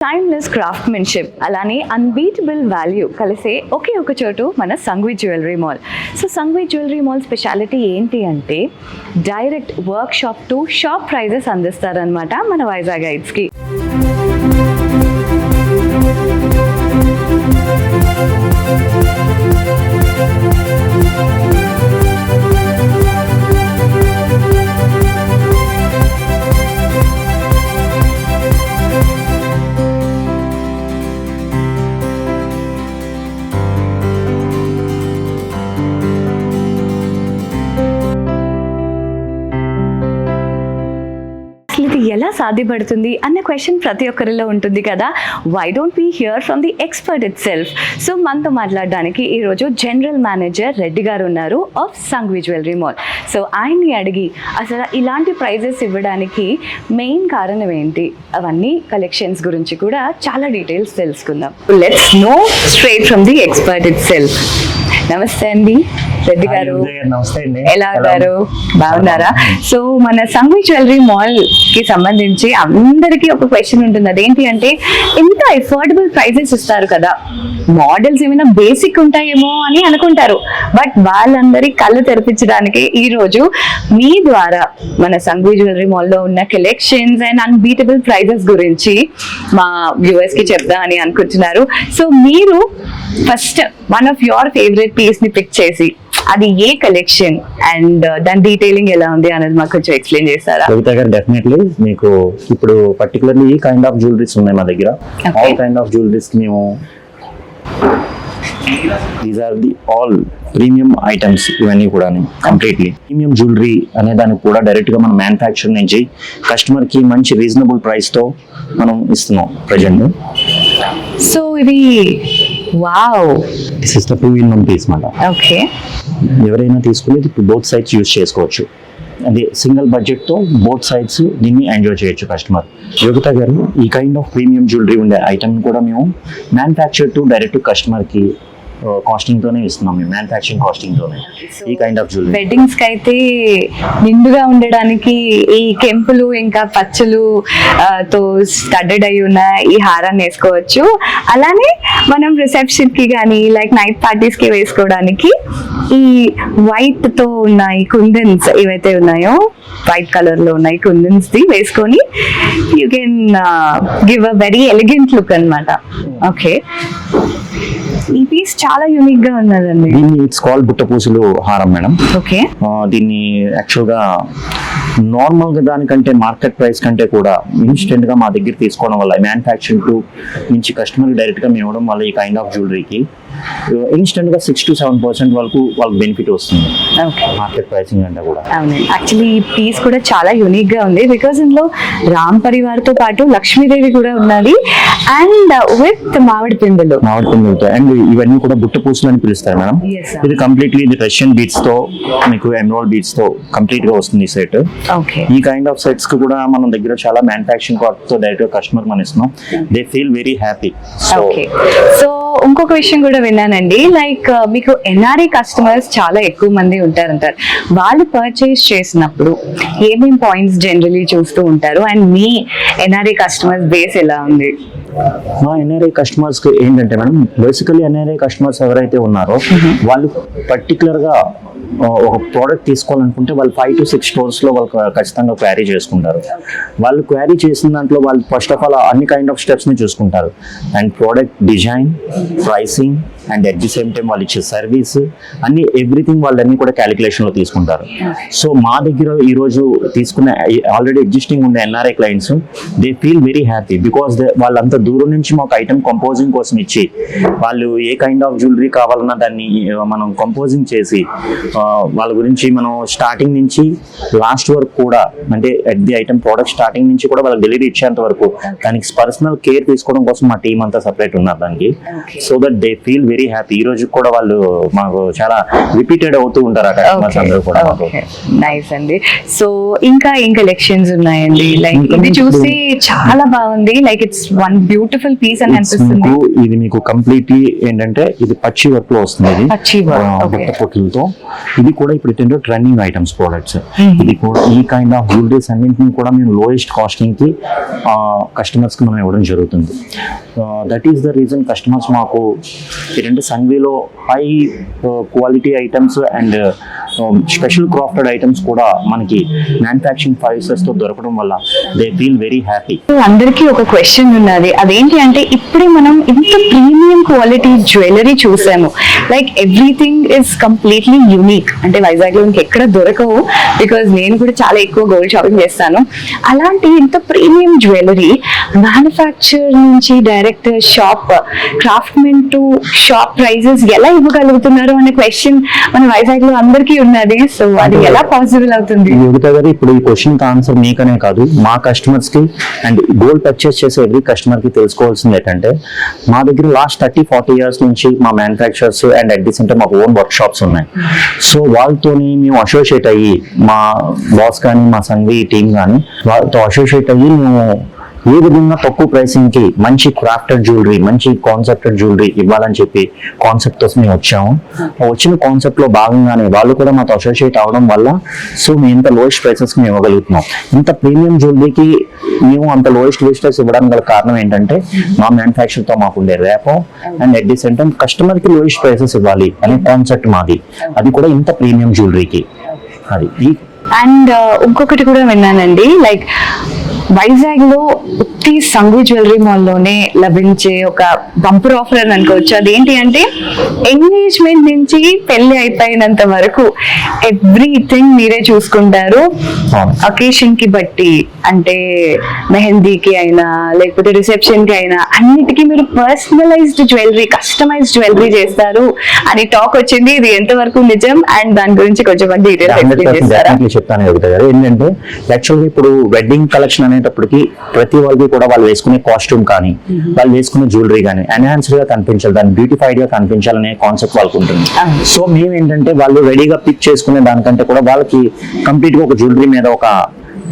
Timeless craftsmanship అలానే unbeatable value కలిసే ఒకే ఒక చోటు మన Sanghvi jewellery mall so Sanghvi jewellery mall speciality ఏంటి అంటే direct workshop to shop prices అందిస్తారనమాట మన వైజాగ్ గైడ్స్కి సాధ్యపడుతుంది అన్న క్వశ్చన్ ప్రతి ఒక్కరిలో ఉంటుంది కదా. Why don't we hear from the expert itself so మనతో మాట్లాడడానికి ఈరోజు జనరల్ మేనేజర్ రెడ్డి గారు ఉన్నారు of Sanghvi jewellery mall so ఆయన్ని అడిగి అసలు ఇలాంటి ప్రైజెస్ ఇవ్వడానికి మెయిన్ కారణం ఏంటి? అవన్నీ కలెక్షన్స్ గురించి కూడా చాలా డీటెయిల్స్ తెలుసుకుందాం. Let's know straight from the expert itself నమస్తే అండి. రెడ్డి గారు. ఎలా ఉన్నారు? బాగున్నారా? సో మన సంఘవి జ్యువెలరీ మాల్కి సంబంధించి అందరికీ ఒక క్వశ్చన్ ఉంటుంది. అదేంటి అంటే ఎంత అఫోర్డబుల్ ప్రైజెస్ ఇస్తారు కదా. మోడల్స్ ఏమైనా బేసిక్ ఉంటాయేమో అని అనుకుంటారు. బట్ వాళ్ళందరి కళ్ళు తెరిపించడానికి ఈ రోజు మీ ద్వారా మన సంఘవి జ్యువెలరీ మాల్లో ఉన్న కలెక్షన్స్ అండ్ అన్బీటబుల్ ప్రైజెస్ గురించి మా వ్యూవర్స్కి చెప్దాం అని అనుకుంటున్నారు. సో మీరు first one of your favourite పీస్ని పిక్ చేసి అది ఏ కలెక్షన్ అండ్ దాని డీటెయిలింగ్ ఎలా ఉంది అనేది మాకు కొంచెం ఎక్స్ప్లెయిన్ చేస్తారా? కవిత గారు డెఫినెట్లీ మీకు ఇప్పుడు పర్టికులర్లీ ఈ కైండ్ ఆఫ్ జ్యువెలరీస్ ఉన్నాయి మా దగ్గర. ఆల్ కైండ్ ఆఫ్ జ్యువెలరీస్ మేము these are the all premium items ఇవన్నీ కూడా కంప్లీట్లీ ప్రీమియం జ్యువెలరీ అనే దానికి కూడా డైరెక్ట్గా మనం మ్యానుఫ్యాక్చర్ నుంచి కస్టమర్కి మంచి రీజనబుల్ ప్రైస్తో మనం ఇస్తున్నాం ప్రజెంట్ సో ఇది wow this is the two in one piece మాట ఓకే ఎవరైనా తీసుకుని బోత్ సైడ్స్ యూజ్ చేసుకోవచ్చు. అది సింగిల్ బడ్జెట్తో బోత్ సైడ్స్ దీన్ని ఎంజాయ్ చేయొచ్చు కస్టమర్ యోగిత గారు ఈ కైండ్ ఆఫ్ ప్రీమియం జ్యువెలరీ ఉండే ఐటమ్ కూడా మేము మ్యానుఫ్యాక్చర్ టు డైరెక్ట్ కస్టమర్కి కాస్టింగ్ తోనే ఇస్తున్నాం మేము మ్యానుఫ్యాక్చరింగ్ కాస్టింగ్ తోనే ఈ కైండ్ ఆఫ్ జ్యువెలరీ వెడ్డింగ్స్కి అయితే నిండుగా ఉండడానికి ఈ కెంపులు ఇంకా పచ్చలు తో స్టడెడ్ అయి ఉన్న ఈ హారాన్ని వేసుకోవచ్చు. అలానే మనం రిసెప్షన్కి కానీ లైక్ నైట్ పార్టీస్కి వేసుకోవడానికి ఈ వైట్తో ఉన్న ఈ కుందన్స్ ఏవైతే ఉన్నాయో వైట్ కలర్లో ఉన్నాయి కుందన్స్ ది వేసుకొని you can give a very elegant look అన్నమాట. ఓకే పీస్ చాలా యూనిక్గా ఉన్నదండి దీన్ని ఇట్స్ కాల్ బుట్టపూసలు హారం మేడం. ఓకే. దీన్ని యాక్చువల్గా నార్మల్గా దానికంటే మార్కెట్ ప్రైస్ కంటే కూడా ఇన్స్టెంట్గా మా దగ్గర తీసుకోవడం వల్ల మ్యానుఫ్యాక్చరింగ్ టు నుంచి కస్టమర్ డైరెక్ట్గా మేము ఇవ్వడం వల్ల ఈ కైండ్ ఆఫ్ జ్యువెలరీకి ఇన్స్టెంట్గా సిక్స్ టు సెవెన్ పర్సెంట్ వరకు వాళ్ళకి బెనిఫిట్ వస్తుంది. మార్కెట్ ప్రైసింగ్ అంటే కూడా. యాక్చువల్లీ ఈ పీస్ కూడా చాలా యూనిక్గా ఉంది బికాస్ ఇందులో రామ్ పరివార్తో పాటు లక్ష్మీదేవి కూడా ఉన్నది. అండ్ విత్ మామిడి పిందులు. మామిడి అండ్ ఇవన్నీ కూడా బుట్ట పూసలు అని పిలుస్తారు మేడం. ఇది కంప్లీట్లీ ఇది రష్యన్ బీట్స్తో మీకు ఎమరాల్డ్ బీట్స్తో కంప్లీట్గా వస్తుంది ఈ సెట్ ఓకే ఈ కైండ్ ఆఫ్ సెట్స్కి కూడా మన దగ్గర చాలా మ్యానుఫాక్చరింగ్ కాస్ట్తో డైరెక్ట్ కస్టమర్ మనం ఇస్తున్నాం. They feel very happy so so ఇంకొక విషయం కూడా విన్నానండి. లైక్ మీకు ఎన్ఆర్ఐ కస్టమర్స్ చాలా ఎక్కువ మంది ఉంటారంటారు. వాళ్ళు పర్చేస్ చేసినప్పుడు ఏమేం పాయింట్స్ జనరలీ చూస్తూ ఉంటారు? అండ్ మీ ఎన్ఆర్ఐ కస్టమర్స్ బేస్ ఎలా ఉంది? మా ఎన్ఆర్ఐ కస్టమర్స్కి ఏంటంటే మేడం బేసికలీ ఎన్ఆర్ఐ కస్టమర్స్ ఎవరైతే ఉన్నారో వాళ్ళు పర్టికులర్గా ఒక ప్రోడక్ట్ తీసుకోవాలనుకుంటే వాళ్ళు ఫైవ్ టు సిక్స్ స్టోర్స్లో వాళ్ళు ఖచ్చితంగా క్వారీ చేసుకుంటారు. వాళ్ళు క్వారీ చేసిన దాంట్లో వాళ్ళు ఫస్ట్ ఆఫ్ ఆల్ అన్ని కైండ్ ఆఫ్ స్టెప్స్ని చూసుకుంటారు. And product design pricing and at the same time వాళ్ళు ఇచ్చే సర్వీస్ అన్ని ఎవ్రీథింగ్ వాళ్ళన్నీ కూడా క్యాలిక్యులేషన్లో తీసుకుంటారు సో మా దగ్గర ఈ రోజు తీసుకున్న ఆల్రెడీ ఎగ్జిస్టింగ్ ఉండే NRI clients they feel very happy because వాళ్ళంత దూరం నుంచి మాకు ఐటమ్ కంపోజింగ్ కోసం ఇచ్చి వాళ్ళు ఏ కైండ్ ఆఫ్ జ్యువెలరీ కావాలన్నా దాన్ని మనం కంపోజింగ్ చేసి వాళ్ళ గురించి మనం స్టార్టింగ్ నుంచి లాస్ట్ వరకు కూడా అంటే at the item product starting నుంచి కూడా వాళ్ళకి డెలివరీ ఇచ్చేంత వరకు దానికి పర్సనల్ కేర్ తీసుకోవడం కోసం మా టీం అంతా సపరేట్ ఉన్నారు దానికి. So that they feel very very happy. ఈ రోజు కూడా వాళ్ళు మాకు చాలా రిపీటెడ్ అవుతూ ఉంటారు ఆ కస్టమర్స్ అందరూ కూడా మాకు. నైస్ అండి. సో ఇంకా ఏం కలెక్షన్స్ ఉన్నాయండి? లైక్ ఇది చూసి చాలా బాగుంది. Like it's one beautiful piece అని అనిపిస్తుంది. ఇది మీకు కంప్లీట్లీ ఏంటంటే ఇది పచ్చి వర్క్లో వస్తుంది పచ్చి. బుట్ట పొట్టులతో ఇది కూడా ఇప్పుడు ఏంటంటే ట్రెండింగ్ ఐటమ్స్ ప్రోడక్ట్స్. ఇది కూడా ఈ కైండ్ ఆఫ్ జ్యువెలరీస్ అన్నింటినీ కూడా మేము లోయెస్ట్ కాస్టింగ్కి కస్టమర్స్కి మనం ఇవ్వడం జరుగుతుంది. That is the reason customers మాకు ఏంటంటే సన్వేలో high quality items and special crafted items కూడా మనకి మ్యానుఫ్యాక్చరింగ్ ఫైసెస్తో దొరకడం వల్ల దే ఫీల్ వెరీ హ్యాపీ అందరికీ ఒక క్వశ్చన్ ఉన్నది. అదేంటి అంటే ఇప్పుడే మనం ఇంత ప్రీమియం క్వాలిటీ జ్యువెలరీ చూసాము. Like everything is completely unique అంటే వైజాగ్లో ఇంకెక్కడ దొరకవు బికాజ్ నేను కూడా చాలా ఎక్కువ గోల్డ్ షాపింగ్ చేస్తాను. అలాంటి ఇంత ప్రీమియం జ్యువెలరీ మ్యానుఫ్యాక్చర్ నుంచి direct shop craftsmen to shop prices ఎలా ఇవ్వగలుగుతున్నారు అనే క్వశ్చన్ మన వైజాగ్లో అందరికీ ఉన్నది. సో అది ఎలా పాసిబుల్ అవుతుంది? యోగిత గారు ఇప్పుడు ఈ క్వశ్చన్ ఆన్సర్ మీకనే కాదు మా కస్టమర్స్కి అండ్ గోల్డ్ పర్చేస్ చేసే ఎవ్రీ కస్టమర్కి తెలుసుకోవాల్సింది ఏంటంటే మా దగ్గర లాస్ట్ థర్టీ ఫార్టీ ఇయర్స్ నుంచి మా manufacturers and at the centre మాకు ఓన్ వర్క్ షాప్స్ ఉన్నాయి. సో వాళ్ళతోని మేము అసోసియేట్ అయ్యి మా బాస్ కానీ మా సంఘి టీం కానీ వాళ్ళతో అసోసియేట్ అయ్యి మేము ఏ విధంగా తక్కువ ప్రైసింగ్కి మంచి క్రాఫ్టెడ్ జ్యువెలరీ మంచి కాన్సెప్టెడ్ జ్యువెలరీ ఇవ్వాలని చెప్పి కాన్సెప్ట్తో మేము వచ్చాము. వచ్చిన కాన్సెప్ట్లో భాగంగానే వాళ్ళు కూడా మాతో అసోసియేట్ అవడం వల్ల సో మేము ఇంత లోయెస్ట్ ప్రైసెస్ మేము ఇవ్వగలుగుతున్నాం. ఇంత ప్రీమియం జ్యువెలరీకి మేము అంత లోయెస్ట్ లోయెస్ట్ ఇవ్వడానికి గల కారణం ఏంటంటే మా మ్యానుఫ్యాక్చర్తో మాకు ఉండే rapport and at the same time కస్టమర్కి లోయెస్ట్ ప్రైసెస్ ఇవ్వాలి అనే కాన్సెప్ట్ మాది. అది కూడా ఇంత ప్రీమియం జ్యువెలరీకి. అది. అండ్ ఇంకొకటి కూడా విన్నానండి లైక్ వైజాగ్లో ఉత్తి సంగు జ్యువెలరీ మాల్లోనే లభించే ఒక బంపర్ ఆఫర్ అని అనుకోవచ్చు. అదేంటి అంటే ఎంగేజ్మెంట్ నుంచి పెళ్ళి అయిపోయినంత వరకు ఎవ్రీథింగ్ మీరే చూసుకుంటారు. అకేషన్కి బట్టి అంటే మెహందీకి అయినా లేకపోతే రిసెప్షన్కి అయినా అన్నిటికీ మీరు పర్సనలైజ్డ్ జ్యువెలరీ కస్టమైజ్డ్ జ్యువెలరీ చేస్తారు. అని టాక్ వచ్చింది. ఇది ఎంతవరకు నిజం? అండ్ దాని గురించి కొంచెం చెప్తాను ఏంటంటే యాక్చువల్గా ఇప్పుడు వెడ్డింగ్ కలెక్షన్ అనేటప్పటికి ప్రతి వాళ్ళకి కూడా వాళ్ళు వేసుకునే కాస్ట్యూమ్ కానీ వాళ్ళు వేసుకునే జ్యువెలరీ కానీ ఎన్హాన్స్డ్గా కనిపించాలి దాన్ని బ్యూటిఫైడ్గా కనిపించాలనే కాన్సెప్ట్ వాళ్ళకు ఉంటుంది. సో మేము ఏంటంటే వాళ్ళు రెడీగా పిక్ చేసుకునే దానికంటే కూడా వాళ్ళకి కంప్లీట్గా ఒక జ్యువెలరీ మీద ఒక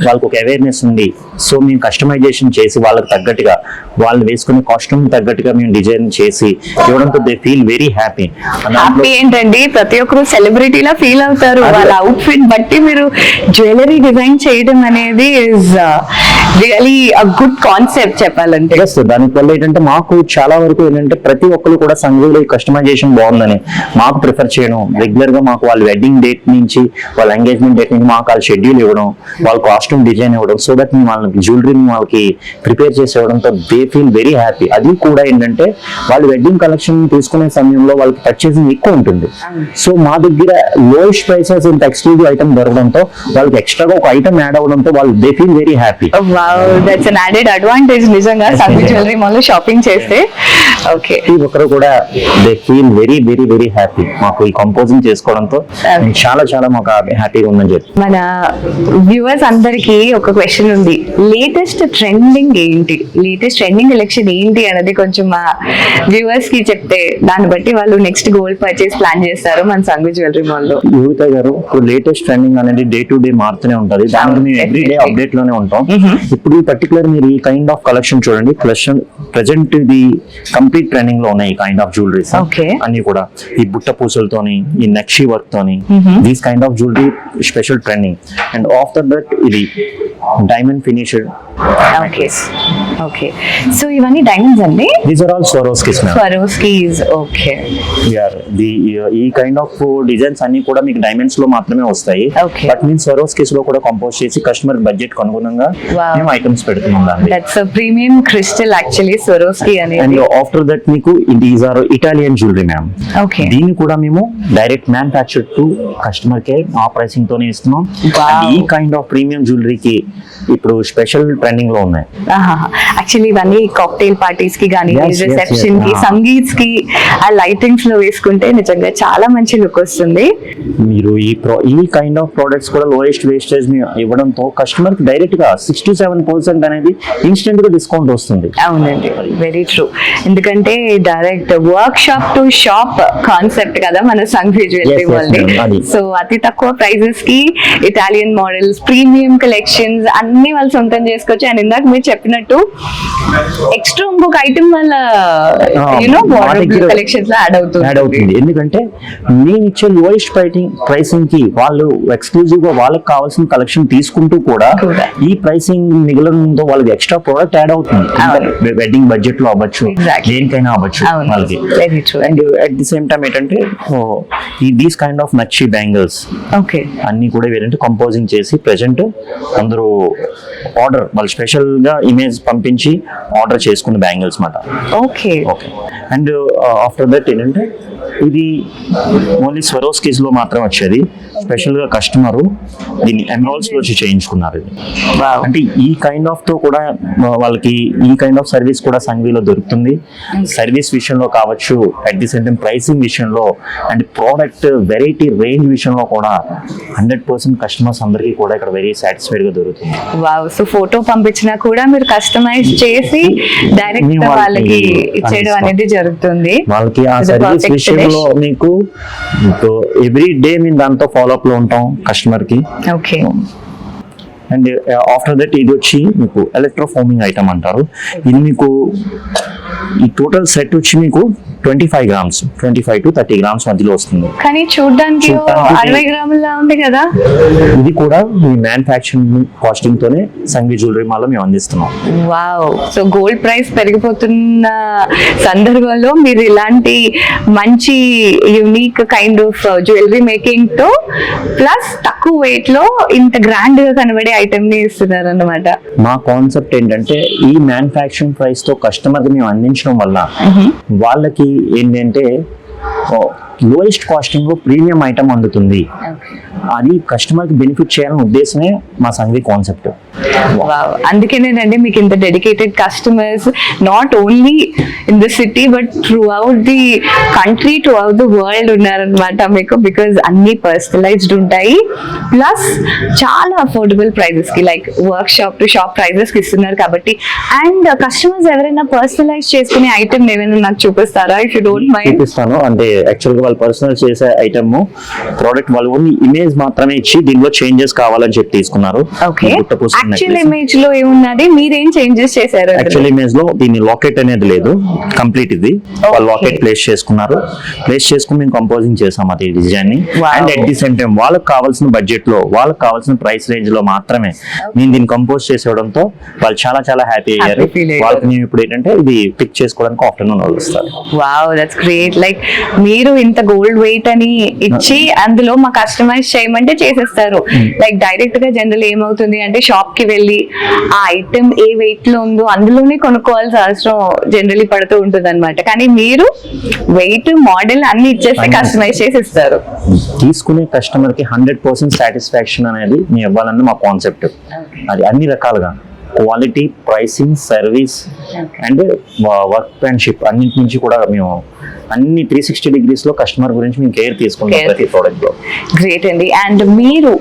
వాళ్ళకి ఒక అవేర్నెస్ ఉంది. సో మేము కస్టమైజేషన్ చేసి వాళ్ళకి తగ్గట్టుగా వాళ్ళు వేసుకునే కాస్ట్యూమ్ తగ్గట్టుగా మేము డిజైన్ చేసి ఇవ్వడంతో they feel very happy happy ఏంటండి? ప్రతి ఒక్కరు సెలబ్రిటీలా ఫీల్ అవుతారు. వాళ్ళ అవుట్ఫిట్ బట్టి మీరు జ్యువెలరీ డిజైన్ చేయడం అనేది is really a good concept చెప్పాలంటే. ప్లస్ దానివల్ల ఏంటంటే మాకు చాలా వరకు ఏంటంటే ప్రతి ఒక్కరు కూడా సంఘంలో కస్టమైజేషన్ బాగుందని మాకు ప్రిఫర్ చేయడం. రెగ్యులర్గా మాకు వాళ్ళ వెడ్డింగ్ డేట్ నుంచి వాళ్ళ ఎంగేజ్మెంట్ డేట్ నుంచి మాకు వాళ్ళ షెడ్యూల్ ఇవ్వడం వాళ్ళ కాస్ట్యూమ్ డిజైన్ ఇవ్వడం సో దట్ మేము వాళ్ళకి జ్యువెలరీని వాళ్ళకి ప్రిపేర్ చేసి ఇవ్వడంతో దే ఫీల్ వెరీ హ్యాపీ అది కూడా ఏంటంటే వాళ్ళు వెడ్డింగ్ కలెక్షన్ తీసుకునే సమయంలో వాళ్ళకి పర్చేసింగ్ ఎక్కువ ఉంటుంది. సో మా దగ్గర లోయెస్ట్ ప్రైసెస్ ఇంత ఎక్స్క్లూజివ్ ఐటమ్ దొరకడంతో వాళ్ళకి ఎక్స్ట్రాగా ఒక ఐటమ్ యాడ్ అవ్వడంతో వాళ్ళు they feel very happy that's an added advantage నిజంగా. సంగీ. జ్యువెలరీ మాల్ షాపింగ్ చేస్తే. ఓకే ప్రతి ఒక్కరు కూడా they feel very very very happy మాకు ఈ కంపోజింగ్ చేసుకోవడంతో చాలా చాలా మాకు హ్యాపీగా ఉందని చెప్పి. మన వ్యూవర్స్ అందరికి ఒక క్వశ్చన్ ఉంది. లేటెస్ట్ ట్రెండింగ్ ఏంటి? లేటెస్ట్ ట్రెండింగ్ ఎలక్షన్ ఏంటి అన్నది కొంచెం మా వ్యూవర్స్కి చెప్తే దాన్ని బట్టి వాళ్ళు నెక్స్ట్ గోల్డ్ పర్చేస్ ప్లాన్ చేస్తారు మన సంగు జ్యువెలరీ మాల్లో. యువత గారు ఇప్పుడు లేటెస్ట్ ట్రెండింగ్ అనేది డే టు డే మారుతూనే ఉంటది. దానికి మేము ఎవ్రీ డే. అప్డేట్లోనే ఉంటాం. Mhm. ఇప్పుడు ఈ పర్టికులర్ మీరు ఈ కైండ్ ఆఫ్ కలెక్షన్ చూడండి. ప్లస్ ప్రెసెంట్ ఇది కంప్లీట్ ట్రెండింగ్లో ఉన్నాయి కైండ్ ఆఫ్ జ్యువెలరీస్. అన్ని కూడా ఈ బుట్ట పూసలతోని ఈ నక్షి వర్క్ తోని. These kind of jewellery special trending and after that ఇది diamond finisher okay okay so ఇవన్నీ డైమండ్స్ అండి? These are all Swarovskis Swarovskis okay యార్ ది ఈ కైండ్ ఆఫ్ డిజైన్స్ అన్ని కూడా మీకు డైమండ్స్లో మాత్రమే వస్తాయి. బట్ మేము సరోస్ కేస్లో కూడా కంపోజ్ చేసి కస్టమర్ బడ్జెట్ అనుగుణంగా మేము items that's premium crystal actually Swarovski and అనేది. ఆఫ్టర్ దట్ మీకు these are Italian jewellery ma'am okay దీన్ని కూడా మేము డైరెక్ట్ మ్యానుఫ్యాక్చర్ టు కస్టమర్ కే ఆ ప్రైసింగ్ తోనే ఇస్తున్నాం. ఈ కైండ్ ఆఫ్ ప్రీమియం జ్యువెలరీకి ఇప్పుడు స్పెషల్ ట్రెండింగ్లో ఉన్నాయి యాక్చువల్లీ ఇవన్నీ కాక్టైల్ పార్టీస్కి కానీ రిసెప్షన్. కి. సంగీత్స్కి ఆ లైటింగ్స్లో వేసుకుంటే నిజంగా చాలా మంచి లుక్ వస్తుంది మీరు ఈ ఈ కైండ్ ఆఫ్ ప్రోడక్ట్స్ కూడా లోయెస్ట్ వేస్టేజ్ ఇవ్వడంతో కస్టమర్కి డైరెక్ట్గా సిక్స్ టు సెవెన్ పర్సెంట్ అనేది ఇన్స్టెంట్గా డిస్కౌంట్ వస్తుంది అవునండి వెరీ ట్రూ ఎందుకంటే direct workshop to shop concept కదా మన సంఘీ జ్యువెలరీ వాళ్ళది. సో అతి తక్కువ ప్రైజెస్కి ఇటాలియన్ మోడల్స్ ప్రీమియం కలెక్షన్స్ అన్ని వాళ్ళు సొంతం చేసుకోవచ్చు. అండ్ ఇందాక మీరు చెప్పినట్టు ఎక్స్ట్రా ఇంకొక ఐటమ్ వాళ్ళ Ah, యూనో కలెక్షన్స్లో యాడ్ అవుతుంది. యాడ్ అవుతుంది. ఎందుకంటే మేము ఇచ్చే లోయెస్ట్ ప్రైసింగ్ ప్రైసింగ్కి వాళ్ళు ఎక్స్క్లూజివ్గా వాళ్ళకి కావాల్సిన కలెక్షన్ తీసుకుంటూ కూడా. ఈ ప్రైసింగ్ మిగలడంతో వాళ్ళకి ఎక్స్ట్రా ప్రోడక్ట్ యాడ్ అవుతుంది. వెడ్డింగ్ బడ్జెట్లో అవ్వచ్చు. దేనికైనా అవ్వచ్చు వాళ్ళకి. And at the same time ఏంటంటే ఈ దీస్ కైండ్ ఆఫ్ నక్షి బ్యాంగిల్స్ ఓకే అన్ని కూడా ఏంటంటే కంపోజింగ్ చేసి ప్రెసెంట్ అందరూ ఆర్డర్ వాళ్ళు స్పెషల్గా ఇమేజ్ పంపించి ఆర్డర్ చేసుకున్న బ్యాంగిల్స్ మాట. Okay okay and after that ఏంటంటే ఇది ఓన్లీ స్వరోస్కీస్లో మాత్రం వచ్చేది. స్పెషల్గా కస్టమర్ దీన్ని ఎమరాల్స్లో వచ్చి చేయించుకున్నారు అంటే ఈ కైండ్ ఆఫ్తో కూడా వాళ్ళకి ఈ కైండ్ ఆఫ్ సర్వీస్ కూడా సంఘీలో దొరుకుతుంది. సర్వీస్ విషయంలో కావచ్చు at the same time pricing విషయంలో అండ్ ప్రోడక్ట్ వెరైటీ రేంజ్ విషయంలో కూడా హండ్రెడ్ పర్సెంట్ కస్టమర్స్ అందరికీ కూడా ఇక్కడ వెరీ సాటిస్ఫైడ్గా దొరుకుతుంది. వావ్. సో ఫోటో పంపించినా కూడా మీరు కస్టమైజ్ చేసి డైరెక్ట్ వాళ్ళకి ఇచ్చేయడం. అనేది జరుగుతుంది. వాళ్ళకి ఆ సర్వీస్ విషయంలో మీకు ఎవ్రీ డే మేము దాంతో ఫాలో అప్లో ఉంటాం కస్టమర్కి. ఓకే అండ్ ఆఫ్టర్ దట్ ఇది వచ్చి మీకు ఎలక్ట్రోఫోమింగ్ ఐటమ్ అంటారు. ఇది మీకు ఈ టోటల్ సెట్ వచ్చి మీకు twenty five grams twenty five to thirty grams మధ్యలో వస్తుంది. కానీ చూడ్డానికి అరవై గ్రాముల ఉంది కదా? ఇది కూడా మీ మ్యానుఫ్యాక్చరింగ్ కాస్టింగ్ తోనే సంగీ జ్యువెలరీ మాలో మేము అందిస్తున్నాం. వావ్. సో గోల్డ్ ప్రైస్ పెరిగిపోతున్న సందర్భంలో మీరు ఇలాంటి మంచి యునిక్ కైండ్ ఆఫ్ జ్యువెలరీ మేకింగ్తో ప్లస్ తక్కువ వెయిట్లో ఇంత గ్రాండ్గా కనబడే ఐటమ్ని ఇస్తున్నారు అన్నమాట మా కాన్సెప్ట్ ఏంటంటే ఈ మ్యానుఫ్యాక్చరింగ్ ప్రైస్తో కస్టమర్కి మేము అందించడం వల్ల వాళ్ళకి ఏంటంటే లోయెస్ట్ కాస్టింగ్లో ప్రీమియం ఐటమ్ అందుతుంది. అది కస్టమర్కి బెనిఫిట్ చేయాలనే ఉద్దేశమే మా సంఘీ కాన్సెప్ట్. అందుకేనేనండి మీకు ఇంత dedicated customers not only in the city but throughout the country throughout the world ఉన్నారనమాట మీకు బికాజ్ అన్ని పర్సనలైజ్డ్ ఉంటాయి. ప్లస్ చాలా affordable ప్రైజెస్కి like work shop to shop ప్రైజెస్కి ఇస్తున్నారు కాబట్టి. అండ్ కస్టమర్స్ ఎవరైనా పర్సనలైజ్ చేసుకునే ఐటమ్ ఏమైనా నాకు చూపిస్తారా? ఇఫ్ యూ డోంట్ మైండ్ చూపిస్తాను. అంటే యాక్చువల్గా వాళ్ళు పర్సనల్ చేసే ఐటమ్ ప్రోడక్ట్ వాళ్ళు ఓన్లీ ఇమేజ్ మాత్రమే ఇచ్చి దీనిలో చేంజెస్ కావాలని చెప్పి తీసుకున్నారు. ఓకే గుట్ట పూసల యాక్చువల్ necklace. ఇమేజ్లో ఏమున్నది? మీరేం చేంజెస్ చేశారు? యాక్చువల్ ఇమేజ్లో దీని లాకెట్ అనేది లేదు. కంప్లీట్ ఇది. లాకెట్ ప్లేస్ చేసుకున్నారు. ప్లేస్ చేసుకుని మేము కంపోజింగ్ చేసాం అది డిజైన్ని. And at the same time వాళ్ళకి కావాల్సిన బడ్జెట్లో వాళ్ళకి కావాల్సిన ప్రైస్ రేంజ్లో మాత్రమే మేము దీన్ని కంపోజ్ చేసేయడంతో వాళ్ళు చాలా చాలా హ్యాపీ అయ్యారు. వాళ్ళకి మేము ఇప్పుడు ఏంటంటే ఇది పిక్ చేసుకోవడానికి ఆఫ్టర్నూన్ వాళ్ళు వస్తారు. వావ్ దట్స్ గ్రేట్ లైక్ మీరు ఇంత గోల్డ్ వెయిట్ అని ఇచ్చి అందులో మా కస్టమైజ్ చేయమంటే చేసేస్తారు. లైక్ డైరెక్ట్గా జనరల్ ఏమవుతుంది అంటే షాప్కి వెళ్ళి ఆ ఐటమ్ ఏ వెయిట్లో ఉందో అందులోనే కొనుక్కోవాల్సిన అవసరం జనరలీ పడుతూ ఉంటుంది అనమాట కానీ మీరు వెయిట్ మోడల్ అన్ని ఇచ్చేస్తే. కస్టమైజ్ చేసి ఇస్తారు తీసుకునే కస్టమర్కి హండ్రెడ్ పర్సెంట్ సాటిస్ఫాక్షన్ అనేది మేము ఇవ్వాలన్న మా కాన్సెప్ట్ అది అన్ని రకాలుగా. Quality pricing service and workmanship అన్నింటి నుంచి కూడా మేము అన్ని త్రీ సిక్స్టీ డిగ్రీస్లో కస్టమర్ గురించి మేము కేర్ తీసుకుంటాం ప్రతి ప్రోడక్ట్లో. గ్రేట్ అండి. అండ్ మీరు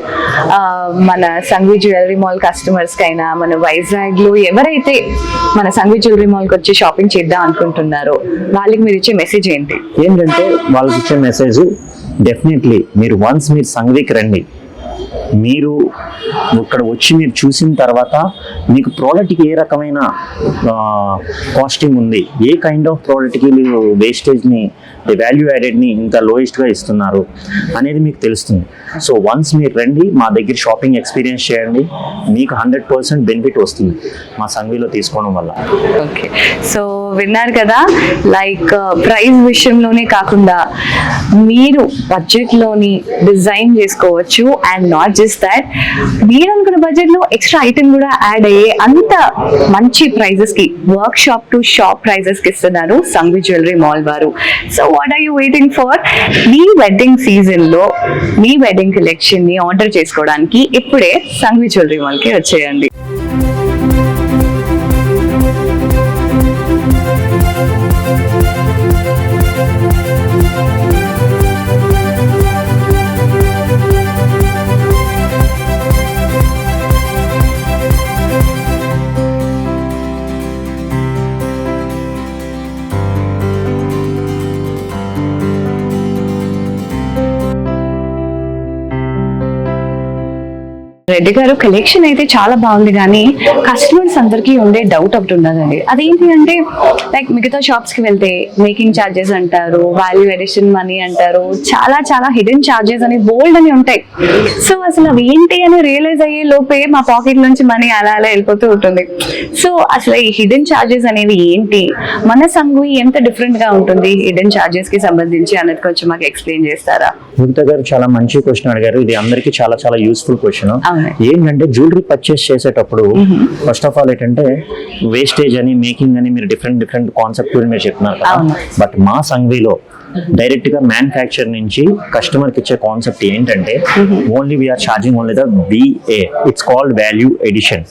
ఆ, మన సంఘీ జ్యువెలరీ మాల్ కస్టమర్స్ కైనా మన వైజాగ్లో ఎవరైతే మన సంఘీ జ్యువెలరీ మాల్కి వచ్చి షాపింగ్ చేద్దాం అనుకుంటున్నారో వాళ్ళకి మీరు ఇచ్చే మెసేజ్ ఏంటి? ఏంటంటే వాళ్ళకి ఇచ్చే మెసేజ్ డెఫినెట్లీ మీరు వన్స్ మీరు సంగతికి రండి మీరు ఇక్కడ వచ్చి మీరు చూసిన తర్వాత మీకు ప్రోడక్ట్కి ఏ రకమైన కాస్టింగ్ ఉంది? ఏ కైండ్ ఆఫ్ ప్రోడక్ట్కి మీరు వేస్టేజ్ని వాల్యూ యాడెడ్ని ఇంత లోయెస్ట్గా ఇస్తున్నారు అనేది మీకు తెలుస్తుంది. సో వన్స్ మీరు రండి మా దగ్గర షాపింగ్ ఎక్స్పీరియన్స్ చేయండి. మీకు హండ్రెడ్ పర్సెంట్ బెనిఫిట్ వస్తుంది మా సంఘీలో తీసుకోవడం వల్ల. ఓకే సో విన్నారు కదా లైక్ ప్రైస్ uh, విషయంలోనే కాకుండా మీరు బడ్జెట్లోని డిజైన్ చేసుకోవచ్చు అండ్ నాట్ జస్ట్ దాట్ మీరు అనుకున్న బడ్జెట్లో ఎక్స్ట్రా ఐటమ్ కూడా యాడ్ అయ్యే అంత మంచి ప్రైజెస్కి వర్క్ షాప్ టు షాప్ ప్రైజెస్కి ఇస్తున్నారు సంఘి జ్యువెలరీ మాల్ వారు. So what are you waiting for me wedding సీజన్లో మీ వెడ్డింగ్ కలెక్షన్ని ఆర్డర్ చేసుకోవడానికి ఇప్పుడే సంఘి జ్యువెలరీ మాల్కి వచ్చేయండి. రెడ్డి గారు కలెక్షన్ అయితే చాలా బాగుంది కానీ కస్టమర్స్ అందరికీ ఉండే డౌట్ ఒకటి ఉన్నదండి. అదేంటి అంటే లైక్ మిగతా షాప్స్కి వెళ్తే మేకింగ్ ఛార్జెస్ అంటారు వాల్యూ ఎడిషన్ మనీ అంటారు చాలా చాలా హిడెన్ ఛార్జెస్ అని బోల్డ్ అని ఉంటాయి. సో అసలు అవి ఏంటి అని రియలైజ్ అయ్యే లోపే మా పాకెట్ నుంచి మనీ అలా అలా వెళ్ళిపోతూ ఉంటుంది. సో అసలు ఈ హిడెన్ ఛార్జెస్ అనేవి ఏంటి? మన సంఘవి ఎంత డిఫరెంట్గా ఉంటుంది హిడెన్ ఛార్జెస్కి సంబంధించి అన్నది కొంచెం మాకు ఎక్స్ప్లెయిన్ చేస్తారా? గారు చాలా మంచి క్వశ్చన్ అడిగారు. ఇది అందరికీ చాలా చాలా యూస్ఫుల్ క్వశ్చన్. ఏంటంటే జ్యువెలరీ పర్చేస్ చేసేటప్పుడు ఫస్ట్ ఆఫ్ ఆల్ ఏంటంటే వేస్టేజ్ అని మేకింగ్ అని మీరు డిఫరెంట్ డిఫరెంట్ కాన్సెప్ట్ గురించి మీరు చెప్తున్నారు కదా. బట్ మా సంఘవిలో డైరెక్ట్గా మ్యానుఫ్యాక్చర్ నుంచి కస్టమర్కి ఇచ్చే కాన్సెప్ట్ ఏంటంటే only we're charging only the VA it's called value addition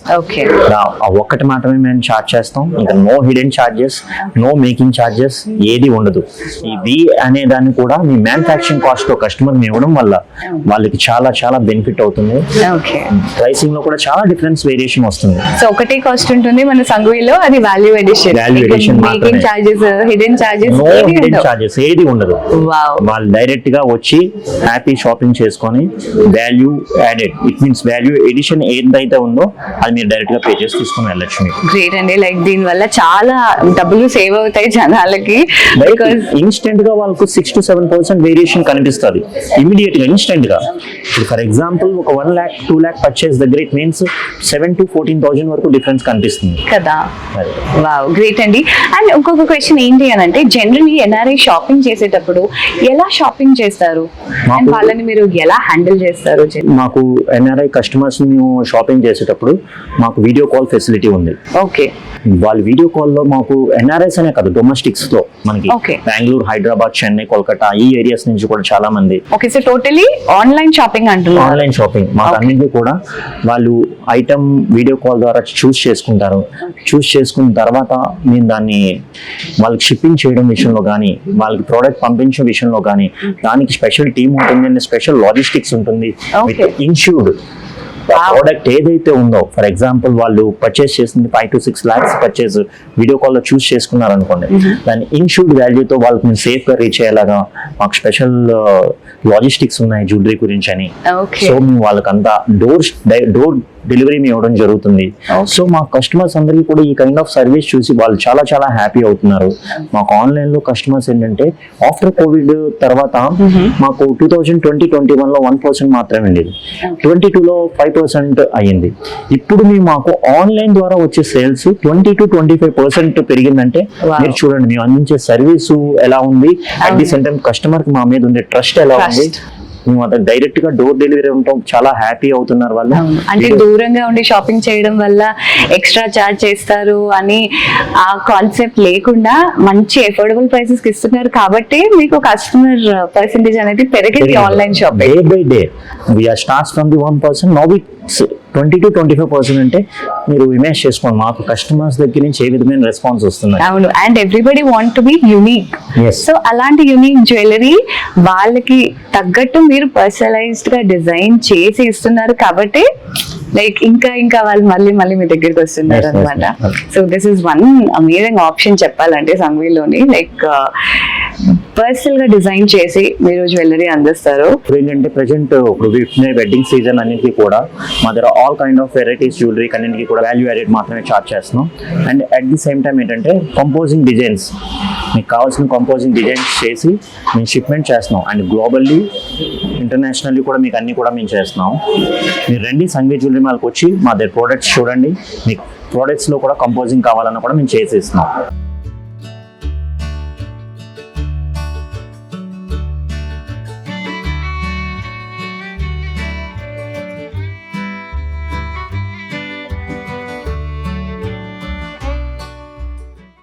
ఒక్కటి మాత్రమే మేము ఛార్జ్ చేస్తాం. ఇంకా no hidden charges no making charges ఏది ఉండదు. ఈ బి అనే దాన్ని కూడా మీ మ్యానుఫ్యాక్చరింగ్ కాస్ట్లో కస్టమర్ ఇవ్వడం వల్ల వాళ్ళకి చాలా చాలా బెనిఫిట్ అవుతుంది. ప్రైసింగ్లో కూడా చాలా డిఫరెన్స్ వేరియేషన్ వస్తుంది. సో ఒకటే కాస్ట్ ఉంటుంది మన సంఘవిలో అది వాల్యూ ఎడిషన్ addition మాత్రమే. Making charges hidden charges no hidden charges ఏది ఉండదు. వావ్ వాళ్ళు డైరెక్ట్గా వచ్చి హ్యాపీ షాపింగ్ చేసుకొని value added it means value addition ఏదైతే ఉందో అది మీరు డైరెక్ట్గా పే చేసి తీసుకొని వెళ్ళొచ్చు గ్రేట్ అండి. లైక్ దీని వల్ల చాలా డబ్బులు సేవ్ అవుతాయి జనాలకి. ఇన్స్టెంట్గా వాళ్ళకు six to seven percent variation కనిపిస్తుంది. ఇమీడియట్గా ఇన్స్టెంట్గా. ఇప్పుడు ఫర్ ఎగ్జాంపుల్ ఒక one lakh two lakh purchase దగ్గర it means seven to fourteen thousand వరకు డిఫరెన్స్ కనిపిస్తుంది. కదా? గ్రేట్ అండి. అండ్ ఇంకొక క్వశ్చన్ ఏంటి అని అంటే జనరల్లీ ఎన్ఆర్ఐ షాపింగ్ చేసేటప్పుడు ఎలా షాపింగ్ చేస్తారు? అండ్ వాళ్ళని మీరు ఎలా హ్యాండిల్ చేస్తారు మాకు ఎన్ఆర్ఐ కస్టమర్స్ మేము షాపింగ్ చేసేటప్పుడు మాకు వీడియో కాల్ ఫెసిలిటీ ఉంది. ఓకే. వాళ్ళ వీడియో కాల్లో మాకు ఎన్ఆర్ఎస్ అనే కాదు డొమెస్టిక్స్లో మనకి. బెంగళూరు హైదరాబాద్ చెన్నై కోల్కతా ఈ ఏరియాస్ నుంచి కూడా చాలా మంది okay so totally online shopping అంటున్నారు. ఆన్లైన్ షాపింగ్ మాకు Okay. అన్నింటి కూడా వాళ్ళు ఐటమ్ వీడియో కాల్ ద్వారా చూస్ చేసుకుంటారు. చూస్ చేసుకున్న తర్వాత మేము దాన్ని వాళ్ళకి షిప్పింగ్ చేయడం విషయంలో కానీ వాళ్ళకి ప్రోడక్ట్ పంపించే విషయంలో కానీ దానికి స్పెషల్ టీమ్ ఉంటుంది అండ్ స్పెషల్ లాజిస్టిక్స్ ఉంటుంది. విత్. ఇన్షూర్డ్. ప్రోడక్ట్ ఏదైతే ఉందో ఫర్ ఎగ్జాంపుల్ వాళ్ళు పర్చేస్ చేసింది five to six lakhs purchase video కాల్లో చూస్ చేసుకున్నారు అనుకోండి దాని ఇన్షూర్డ్ వాల్యూతో వాళ్ళకి మేము సేఫ్గా రీచ్ అయ్యేలాగా మాకు స్పెషల్ లాజిస్టిక్స్ ఉన్నాయి జ్యువెలరీ గురించి అని. ఓకే సో మేము వాళ్ళకంతా డోర్ డోర్ డెలివరీ మేము ఇవ్వడం జరుగుతుంది. సో మా కస్టమర్స్ అందరికీ కూడా ఈ కైండ్ ఆఫ్ సర్వీస్ చూసి వాళ్ళు చాలా చాలా హ్యాపీ అవుతున్నారు. మాకు ఆన్లైన్లో కస్టమర్స్ ఏంటంటే ఆఫ్టర్ కోవిడ్ తర్వాత మాకు టూ థౌజండ్ ట్వంటీ ట్వంటీ వన్లో వన్ పర్సెంట్ మాత్రమే ఉండేది. ట్వంటీ టూ లో ఫైవ్ పర్సెంట్ అయ్యింది. ఇప్పుడు మేము మాకు ఆన్లైన్ ద్వారా వచ్చే sales twenty to twenty five percent పెరిగిందంటే. మీరు చూడండి మేము అందించే సర్వీస్ ఎలా ఉంది? అట్ ది సేమ్ టైం కస్టమర్కి మా మీద ఉండే ట్రస్ట్ ఎలా ఉంది? డైరెక్ట్గా డోర్ డెలివరీ ఉంటాం. చాలా హ్యాపీ అవుతున్నారు వాళ్ళు. అంటే దూరంగా ఉండి షాపింగ్ చేయడం వల్ల ఎక్స్ట్రా చార్జ్ చేస్తారు అని ఆ కాన్సెప్ట్ లేకుండా మంచి ఎఫోర్డబుల్ ప్రైసెస్కి ఇస్తున్నారు. కాబట్టి మీకు కస్టమర్ పర్సెంటేజ్ అనేది పెరిగింది online day shopping by day we're starts from the one person no it's twenty to twenty five percent అంటే మీరు ఇమేజ్ చేసుకోండి. మాకు కస్టమర్స్ దగ్గర నుంచి ఏ విధమైన రెస్పాన్స్ వస్తుంది అవును. And everybody want to be unique. So అలాంటి యునిక్ జ్యువెలరీ వాళ్ళకి తగ్గట్టు మీరు పర్సనలైజ్డ్గా డిజైన్ చేసి ఇస్తున్నారు కాబట్టి లైక్ ఇంకా ఇంకా వాళ్ళు మళ్ళీ మళ్ళీ మీ దగ్గరికి వస్తున్నారు అనమాట. So this is one amazing option చెప్పాలంటే సంఘీలోని లైక్ పర్సనల్గా డిజైన్ చేసి మీరు జ్యువెలరీ అందిస్తారు. ఇప్పుడు ఏంటంటే ప్రజెంట్ ఇప్పుడు వెడ్డింగ్ సీజన్ అన్నిటికీ కూడా మా దగ్గర all kind of varieties jewellery అన్నింటికి కూడా వాల్యూ యాడెడ్ మాత్రమే చార్జ్ చేస్తున్నాం. And at the same time ఏంటంటే కంపోజింగ్ డిజైన్స్ మీకు కావాల్సిన కంపోజింగ్ డిజైన్స్ చేసి మేము షిప్మెంట్ చేస్తున్నాం. అండ్ గ్లోబల్లీ ఇంటర్నేషనల్లీ కూడా మీకు అన్ని కూడా మేము చేస్తున్నాం. మీరు రండి సంగీత్ జ్యువెలరీ మాల్కి వచ్చి మా దగ్గర ప్రోడక్ట్స్ చూడండి. మీకు ప్రోడక్ట్స్లో కూడా కంపోజింగ్ కావాలన్నా కూడా మేము చేసి ఇస్తున్నాం